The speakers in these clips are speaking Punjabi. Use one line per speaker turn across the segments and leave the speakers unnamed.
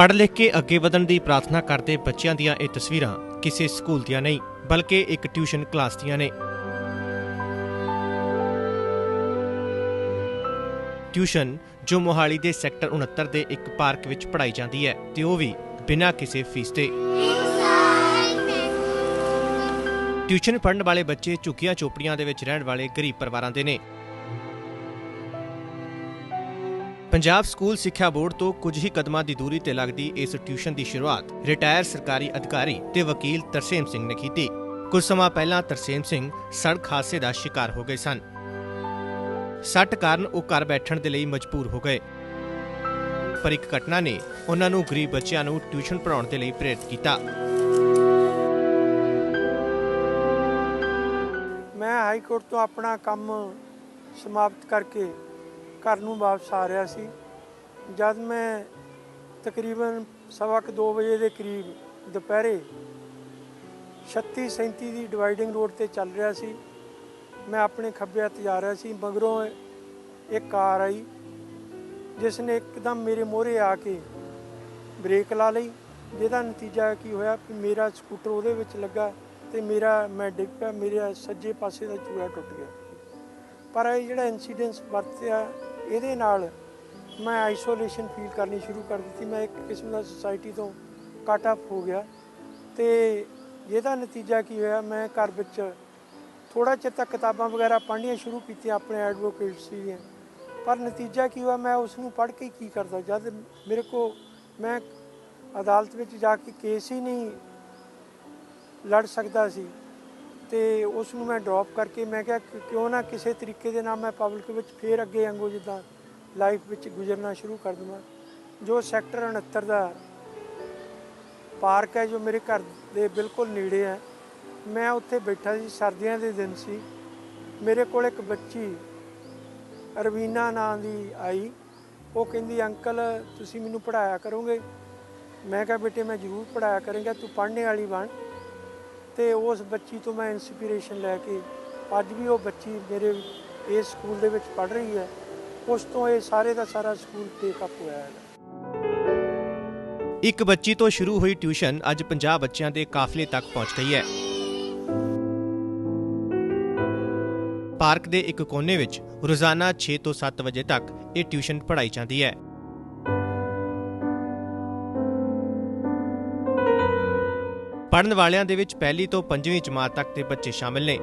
ਪੜ੍ਹ ਲਿਖ ਕੇ ਅੱਗੇ ਵਧਣ ਦੀ ਪ੍ਰਾਰਥਨਾ ਕਰਦੇ ਬੱਚਿਆਂ ਦੀਆਂ ਇਹ ਤਸਵੀਰਾਂ ਕਿਸੇ ਸਕੂਲ ਦੀਆਂ ਨਹੀਂ, ਬਲਕਿ ਇੱਕ ਟਿਊਸ਼ਨ ਕਲਾਸ ਦੀਆਂ ਨੇ। ਟਿਊਸ਼ਨ ਜੋ ਮੋਹਾਲੀ ਦੇ ਸੈਕਟਰ 69 ਦੇ ਇੱਕ ਪਾਰਕ ਵਿੱਚ ਪੜ੍ਹਾਈ ਜਾਂਦੀ ਹੈ ਤੇ ਉਹ ਵੀ ਬਿਨਾਂ ਕਿਸੇ ਫੀਸ ਦੇ। ਟਿਊਸ਼ਨ ਪੜ੍ਹਨ ਵਾਲੇ ਬੱਚੇ ਝੁੱਗੀਆਂ ਚੋਪੜੀਆਂ ਦੇ ਵਿੱਚ ਰਹਿਣ ਵਾਲੇ ਗਰੀਬ ਪਰਿਵਾਰਾਂ ਦੇ ਨੇ। ਪੰਜਾਬ ਸਕੂਲ ਸਿੱਖਿਆ ਬੋਰਡ ਤੋਂ ਕੁਝ ਹੀ ਕਦਮਾਂ ਦੀ ਦੂਰੀ ਤੇ ਲੱਗਦੀ ਇਸ ਟਿਊਸ਼ਨ ਦੀ ਸ਼ੁਰੂਆਤ ਰਿਟਾਇਰ ਸਰਕਾਰੀ ਅਧਿਕਾਰੀ ਤੇ ਵਕੀਲ ਤਰਸੇਮ ਸਿੰਘ ਨੇ ਕੀਤੀ। ਕੁਝ ਸਮਾਂ ਪਹਿਲਾਂ ਤਰਸੇਮ ਸਿੰਘ ਸੜਕ ਹਾਦਸੇ ਦਾ ਸ਼ਿਕਾਰ ਹੋ ਗਏ ਸਨ। ਸੱਟ ਕਾਰਨ ਉਹ ਘਰ ਬੈਠਣ ਦੇ ਲਈ ਮਜਬੂਰ ਹੋ ਗਏ। ਪਰ ਇੱਕ ਘਟਨਾ ਨੇ ਉਹਨਾਂ ਨੂੰ ਗਰੀਬ ਬੱਚਿਆਂ ਨੂੰ ਟਿਊਸ਼ਨ ਪੜ੍ਹਾਉਣ ਦੇ ਲਈ ਪ੍ਰੇਰਿਤ ਕੀਤਾ।
ਮੈਂ ਹਾਈ ਕੋਰਟ ਤੋਂ ਆਪਣਾ ਕੰਮ ਸਮਾਪਤ ਕਰਕੇ ਘਰ ਨੂੰ ਵਾਪਸ ਆ ਰਿਹਾ ਸੀ। ਜਦ ਮੈਂ ਤਕਰੀਬਨ ਸਵਾ ਕੁ ਦੋ ਵਜੇ ਦੇ ਕਰੀਬ ਦੁਪਹਿਰੇ 36 37 ਦੀ ਡਿਵਾਈਡਿੰਗ ਰੋਡ ਤੇ ਚੱਲ ਰਿਹਾ ਸੀ। ਮੈਂ ਆਪਣੇ ਖੱਬੇ ਹੱਥ ਜਾ ਰਿਹਾ ਸੀ, ਮਗਰੋਂ ਇੱਕ ਕਾਰ ਆਈ, ਜਿਸ ਨੇ ਇੱਕਦਮ ਮੇਰੇ ਮੋਹਰੇ ਆ ਕੇ ਬ੍ਰੇਕ ਲਾ ਲਈ, ਜਿਹਦਾ ਨਤੀਜਾ ਕੀ ਹੋਇਆ ਕਿ ਮੇਰਾ ਸਕੂਟਰ ਉਹਦੇ ਵਿੱਚ ਲੱਗਾ ਤੇ ਮੇਰਾ ਮੈਂ ਡਿੱਗ ਪਿਆ, ਮੇਰੇ ਸੱਜੇ ਪਾਸੇ ਦਾ ਚੂੜਾ ਟੁੱਟ ਗਿਆ। ਪਰ ਇਹ ਜਿਹੜਾ ਇਨਸੀਡੈਂਸ ਵਰਤਿਆ ਇਹਦੇ ਨਾਲ ਮੈਂ ਆਈਸੋਲੇਸ਼ਨ ਫੀਲ ਕਰਨੀ ਸ਼ੁਰੂ ਕਰ ਦਿੱਤੀ। ਮੈਂ ਇੱਕ ਕਿਸਮ ਦਾ ਸੁਸਾਇਟੀ ਤੋਂ ਕੱਟ ਆਫ ਹੋ ਗਿਆ ਤੇ ਇਹਦਾ ਨਤੀਜਾ ਕੀ ਹੋਇਆ? ਮੈਂ ਘਰ ਵਿੱਚ ਥੋੜਾ ਚਿਰ ਤੱਕ ਕਿਤਾਬਾਂ ਵਗੈਰਾ ਪੜ੍ਹਨੀਆਂ ਸ਼ੁਰੂ ਕੀਤੀਆਂ ਆਪਣੇ ਐਡਵੋਕੇਟਸ ਦੀਆਂ ਪਰ ਨਤੀਜਾ ਕੀ ਹੋਇਆ? ਮੈਂ ਉਸ ਨੂੰ ਪੜ੍ਹ ਕੇ ਕੀ ਕਰਦਾ? ਜਦ ਮੇਰੇ ਕੋ ਮੈਂ ਅਦਾਲਤ ਵਿੱਚ ਜਾ ਕੇ ਕੇਸ ਹੀ ਨਹੀਂ ਲੜ ਸਕਦਾ ਸੀ। ਤੇ ਉਸ ਨੂੰ ਮੈਂ ਡ੍ਰੌਪ ਕਰਕੇ ਮੈਂ ਕਿਹਾ ਕਿਉਂ ਨਾ ਕਿਸੇ ਤਰੀਕੇ ਦੇ ਨਾਲ ਮੈਂ ਪਬਲਿਕ ਵਿੱਚ ਫੇਰ ਅੱਗੇ ਵਾਂਗੂ ਜਿੱਦਾਂ ਲਾਈਫ ਵਿੱਚ ਗੁਜ਼ਰਨਾ ਸ਼ੁਰੂ ਕਰ ਦਵਾਂ। ਜੋ ਸੈਕਟਰ 69 ਦਾ ਪਾਰਕ ਹੈ, ਜੋ ਮੇਰੇ ਘਰ ਦੇ ਬਿਲਕੁਲ ਨੇੜੇ ਹੈ, ਮੈਂ ਉੱਥੇ ਬੈਠਾ ਸੀ, ਸਰਦੀਆਂ ਦੇ ਦਿਨ ਸੀ। ਮੇਰੇ ਕੋਲ ਇੱਕ ਬੱਚੀ ਅਰਵੀਨਾ ਨਾਂ ਦੀ ਆਈ। ਉਹ ਕਹਿੰਦੀ, ਅੰਕਲ, ਤੁਸੀਂ ਮੈਨੂੰ ਪੜਾਇਆ ਕਰੋਗੇ? ਮੈਂ ਕਿਹਾ, ਬੇਟੇ, ਮੈਂ ਜ਼ਰੂਰ ਪੜਾਇਆ ਕਰਾਂਗਾ, ਤੂੰ ਪੜ੍ਹਨੇ ਵਾਲੀ ਬਣ। ਤੇ ਉਸ ਬੱਚੀ ਤੋਂ ਮੈਂ ਇਨਸਪੀਰੇਸ਼ਨ ਲੈ ਕੇ ਅੱਜ ਵੀ ਉਹ ਬੱਚੀ ਮੇਰੇ ਇਸ ਸਕੂਲ ਦੇ ਵਿੱਚ ਪੜ੍ਹ ਰਹੀ ਹੈ। ਉਸ ਤੋਂ ਇਹ ਸਾਰੇ ਦਾ ਸਾਰਾ ਸਕੂਲ ਟੇਕ ਅਪ ਹੋਇਆ ਹੈ।
ਇੱਕ ਬੱਚੀ ਤੋਂ ਸ਼ੁਰੂ ਹੋਈ ਟਿਊਸ਼ਨ ਅੱਜ 50 ਬੱਚਿਆਂ ਦੇ ਕਾਫਲੇ ਤੱਕ ਪਹੁੰਚ ਗਈ ਹੈ। ਪਾਰਕ ਦੇ ਇੱਕ ਕੋਨੇ ਵਿੱਚ ਰੋਜ਼ਾਨਾ 6 ਤੋਂ 7 ਵਜੇ ਤੱਕ ਇਹ ਟਿਊਸ਼ਨ ਪੜ੍ਹਾਈ ਜਾਂਦੀ ਹੈ। ਪੜਨ ਵਾਲਿਆਂ ਦੇ ਵਿੱਚ ਪਹਿਲੀ ਤੋਂ 5ਵੀਂ ਜਮਾਤ ਤੱਕ ਦੇ ਬੱਚੇ ਸ਼ਾਮਿਲ ਨੇ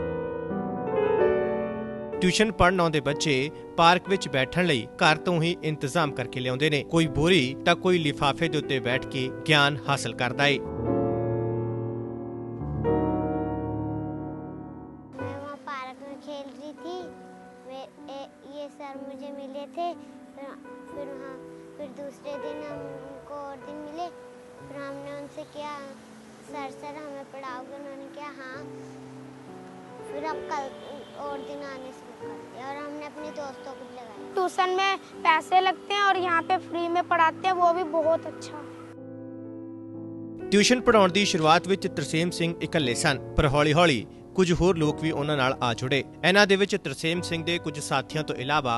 ਟਿਊਸ਼ਨ ਪੜਨ ਆਉਂਦੇ ਬੱਚੇ ਪਾਰਕ ਵਿੱਚ ਬੈਠਣ ਲਈ ਘਰ ਤੋਂ ਹੀ ਇੰਤਜ਼ਾਮ ਕਰਕੇ ਲਿਆਉਂਦੇ ਨੇ ਕੋਈ ਬੋਰੀ ਤਾਂ ਕੋਈ ਲਿਫਾਫੇ ਦੇ ਉੱਤੇ ਬੈਠ ਕੇ ਗਿਆਨ ਹਾਸਲ ਕਰਦਾ ਏ
मैं वहाँ पार्क में खेल रही थी वे ए, ये सर मुझे मिले थे फिर फिर वहाँ फिर दूसरे दिन हमको और दिन मिले फिर हमने उनसे किया सर सर हमें पढ़ाओगे उन्होंने कहा हाँ फिर अब कल और दिन आने शुरू कर दिया और हमने अपने दोस्तों को भी लगाया
ट्यूशन में पैसे लगते हैं और यहाँ पे फ्री में पढ़ाते हैं वो भी बहुत अच्छा
ਟਿਊਸ਼ਨ ਪੜਾਉਣ ਦੀ ਸ਼ੁਰੂਆਤ ਵਿੱਚ ਤਰਸੇਮ ਸਿੰਘ ਇਕੱਲੇ ਸਨ ਪਰ ਹੌਲੀ-ਹੌਲੀ ਕੁਝ ਹੋਰ ਲੋਕ ਵੀ ਉਹਨਾਂ ਨਾਲ ਆ ਜੁੜੇ ਇਹਨਾਂ ਦੇ ਵਿੱਚ ਤਰਸੇਮ ਸਿੰਘ ਦੇ ਕੁਝ ਸਾਥੀਆਂ ਤੋਂ ਇਲਾਵਾ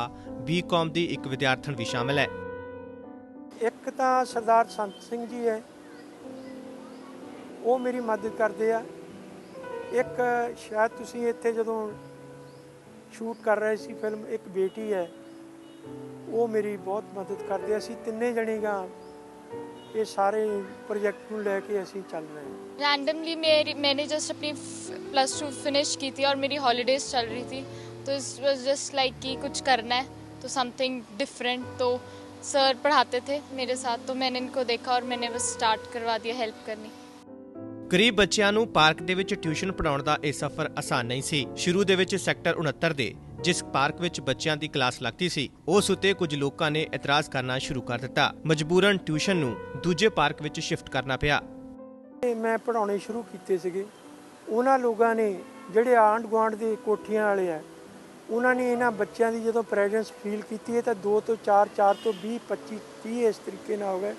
ਬੀਕਾਮ ਦੀ ਇੱਕ ਵਿਦਿਆਰਥਣ ਵੀ ਸ਼ਾਮਲ ਹੈ
ਇੱਕ ਤਾਂ ਸਰਦਾਰ ਸੰਤ ਸਿੰਘ ਜੀ ਹੈ ਉਹ ਮੇਰੀ ਮਦਦ ਕਰਦੇ ਆ ਇੱਕ ਸ਼ਾਇਦ ਤੁਸੀਂ ਇੱਥੇ ਜਦੋਂ ਸ਼ੂਟ ਕਰ ਰਹੇ ਸੀ ਫਿਲਮ ਇੱਕ ਬੇਟੀ ਹੈ ਉਹ ਮੇਰੀ ਬਹੁਤ ਮਦਦ ਕਰਦੇ ਆ ਅਸੀਂ ਤਿੰਨੇ ਜਣੇ ਗਾ ਇਹ ਸਾਰੇ ਪ੍ਰੋਜੈਕਟ ਨੂੰ ਲੈ ਕੇ ਅਸੀਂ ਚੱਲ ਰਹੇ ਹਾਂ
रैंडमली मेरी मैंने जस्ट अपनी प्लस टू फिनिश की थी और मेरी हॉलीडेज चल रही थी तो इस वॉज जस्ट लाइक कि कुछ करना है तो समथिंग डिफरेंट तो सर पढ़ाते थे मेरे साथ तो मैंने इनको देखा और मैंने बस स्टार्ट करवा दिया हेल्प करनी
ਗਰੀਬ ਬੱਚਿਆਂ ਨੂੰ ਪਾਰਕ ਦੇ ਵਿੱਚ ਟਿਊਸ਼ਨ ਪੜਾਉਣ ਦਾ ਇਹ ਸਫ਼ਰ ਆਸਾਨ ਨਹੀਂ ਸੀ। ਸ਼ੁਰੂ ਦੇ ਵਿੱਚ ਸੈਕਟਰ 69 ਦੇ, ਜਿਸ ਪਾਰਕ ਵਿੱਚ ਬੱਚਿਆਂ ਦੀ ਕਲਾਸ ਲੱਗਦੀ ਸੀ, ਉਸ ਉੱਤੇ ਕੁਝ ਲੋਕਾਂ ਨੇ ਇਤਰਾਜ਼ ਕਰਨਾ ਸ਼ੁਰੂ ਕਰ ਦਿੱਤਾ। ਮਜਬੂਰਨ ਟਿਊਸ਼ਨ ਨੂੰ ਦੂਜੇ ਪਾਰਕ ਵਿੱਚ ਸ਼ਿਫਟ ਕਰਨਾ ਪਿਆ।
ਮੈਂ ਪੜਾਉਣੇ ਸ਼ੁਰੂ ਕੀਤੇ ਸੀਗੇ। ਉਹਨਾਂ ਲੋਕਾਂ ਨੇ, ਜਿਹੜੇ ਆਂਢ ਗੁਆਂਢ ਦੇ ਕੋਠੀਆਂ ਵਾਲੇ ਆ, ਉਹਨਾਂ ਨੇ ਇਹਨਾਂ ਬੱਚਿਆਂ ਦੀ ਜਦੋਂ ਪ੍ਰੈਜ਼ੈਂਸ ਫੀਲ ਕੀਤੀ ਹੈ ਤਾਂ 2 ਤੋਂ 4 4 ਤੋਂ 20 25 30 ਇਸ ਤਰੀਕੇ ਨਾਲ ਹੋ ਗਏ।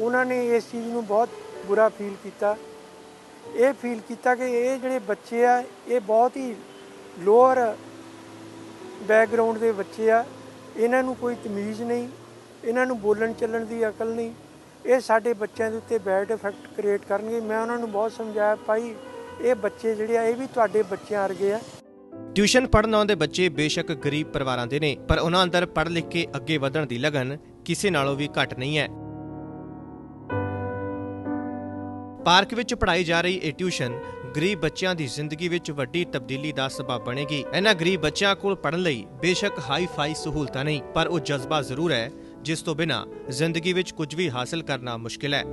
ਉਹਨਾਂ ਨੇ ਇਸ ਚੀਜ਼ ਨੂੰ ਬਹੁਤ ਬੁਰਾ ਫੀਲ ਕੀਤਾ। ਇਹ ਫੀਲ ਕੀਤਾ ਕਿ ਇਹ ਜਿਹੜੇ ਬੱਚੇ ਆ, ਇਹ ਬਹੁਤ ਹੀ ਲੋਅਰ ਬੈਕਗ੍ਰਾਉਂਡ ਦੇ ਬੱਚੇ ਆ। ਇਹਨਾਂ ਨੂੰ ਕੋਈ ਤਮੀਜ਼ ਨਹੀਂ, ਇਹਨਾਂ ਨੂੰ ਬੋਲਣ ਚੱਲਣ ਦੀ ਅਕਲ ਨਹੀਂ। ਇਹ ਸਾਡੇ ਬੱਚਿਆਂ ਦੇ ਉੱਤੇ ਬੈਡ ਇਫੈਕਟ ਕ੍ਰੀਏਟ ਕਰਨਗੇ। ਮੈਂ ਉਹਨਾਂ ਨੂੰ ਬਹੁਤ ਸਮਝਾਇਆ, ਭਾਈ, ਇਹ ਬੱਚੇ ਜਿਹੜੇ ਆ, ਇਹ ਵੀ ਤੁਹਾਡੇ ਬੱਚਿਆਂ ਵਰਗੇ ਆ।
ਟਿਊਸ਼ਨ ਪੜ੍ਹਨ ਆਉਂਦੇ ਬੱਚੇ ਬੇਸ਼ੱਕ ਗਰੀਬ ਪਰਿਵਾਰਾਂ ਦੇ ਨੇ, ਪਰ ਉਹਨਾਂ ਅੰਦਰ ਪੜ੍ਹ ਲਿਖ ਕੇ ਅੱਗੇ ਵਧਣ ਦੀ ਲਗਨ ਕਿਸੇ ਨਾਲੋਂ ਵੀ ਘੱਟ ਨਹੀਂ ਹੈ। ਪਾਰਕ ਵਿੱਚ ਪੜ੍ਹਾਈ ਜਾ ਰਹੀ ਇਹ ਟਿਊਸ਼ਨ ਗਰੀਬ ਬੱਚਿਆਂ ਦੀ ਜ਼ਿੰਦਗੀ ਵਿੱਚ ਵੱਡੀ ਤਬਦੀਲੀ ਦਾ ਸਬਬ ਬਣੇਗੀ। ਇਹਨਾਂ ਗਰੀਬ ਬੱਚਿਆਂ ਕੋਲ ਪੜ੍ਹਨ ਲਈ ਬੇਸ਼ੱਕ ਹਾਈ-ਫਾਈ ਸਹੂਲਤਾਂ ਨਹੀਂ, ਪਰ ਉਹ ਜਜ਼ਬਾ ਜ਼ਰੂਰ ਹੈ, ਜਿਸ ਤੋਂ ਬਿਨਾ ਜ਼ਿੰਦਗੀ ਵਿੱਚ ਕੁਝ ਵੀ ਹਾਸਲ ਕਰਨਾ ਮੁਸ਼ਕਿਲ ਹੈ।